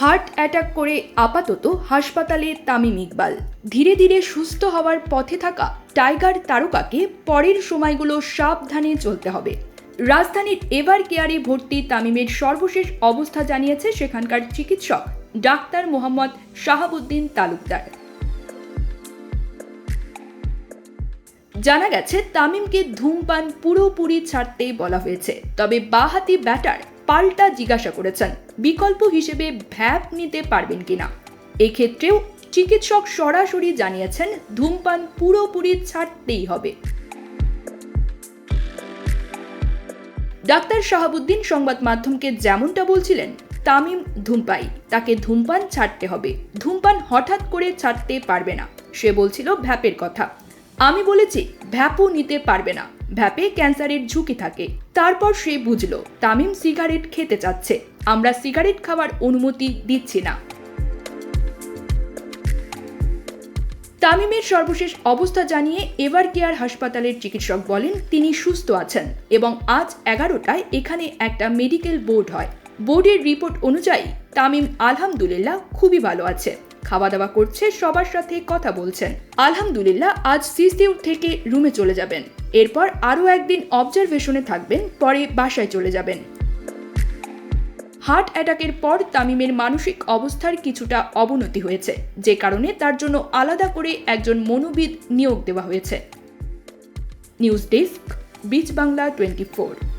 Heart attack করে আপাতত হাসপাতালে তামিম ইকবাল। ধীরে ধীরে সুস্থ হওয়ার পথে থাকা টাইগার তারকাকে পরের সময়গুলো সাবধানে চলতে হবে। রাজধানীর এভার কেয়ারে ভর্তি তামিমের সর্বশেষ অবস্থা জানিয়েছে সেখানকার চিকিৎসক, ডাক্তার মোহাম্মদ শাহাবুদ্দিন তালুকদার। জানা গেছে, তামিমকে ধূমপান পুরোপুরি ছাড়তে বলা হয়েছে। তবে বাহাতি ব্যাটার পাল্টা জিজ্ঞাসা করেছেন, বিকল্প হিসেবে ভ্যাপ নিতে পারবেন কিনা। এক্ষেত্রেও চিকিৎসক সরাসরি জানিয়েছেন, ধূমপান পুরোপুরি ছাড়তেই হবে। ডাক্তার শাহাবুদ্দিন সংবাদ মাধ্যমকে যেমনটা বলছিলেন, তামিম ধূমপাই তাকে ধূমপান ছাড়তে হবে। ধূমপান হঠাৎ করে ছাড়তে পারবে না। সে বলছিল ভ্যাপের কথা। আমি বলেছি ভ্যাপও নিতে পারবে না। ভ্যাপে ক্যান্সারের ঝুঁকি থাকে। তারপর সে বুঝলো, তামিম সিগারেট খেতে চাচ্ছে। আমরা সিগারেট খাওয়ার অনুমতি দিচ্ছি না। তামিমের সর্বশেষ অবস্থা জানিয়ে এভার কেয়ার হাসপাতালের চিকিৎসক বলেন, তিনি সুস্থ আছেন এবং আজ এগারোটায় এখানে একটা মেডিকেল বোর্ড হয়। বোর্ডের রিপোর্ট অনুযায়ী তামিম আলহামদুলিল্লাহ খুবই ভালো আছে। খাওয়া দাওয়া করছে, সবার সাথে কথা বলছেন। আলহামদুলিল্লাহ, আজ সিসিউ থেকে রুমে চলে যাবেন। এরপর আরও একদিন অবজারভেশনে থাকবেন, পরে বাসায় চলে যাবেন। হার্ট অ্যাটাকের পর তামিমের মানসিক অবস্থার কিছুটা অবনতি হয়েছে, যে কারণে তার জন্য আলাদা করে একজন মনোবিদ নিয়োগ দেওয়া হয়েছে। নিউজ ডেস্ক, বিচ বাংলা টোয়েন্টি ফোর।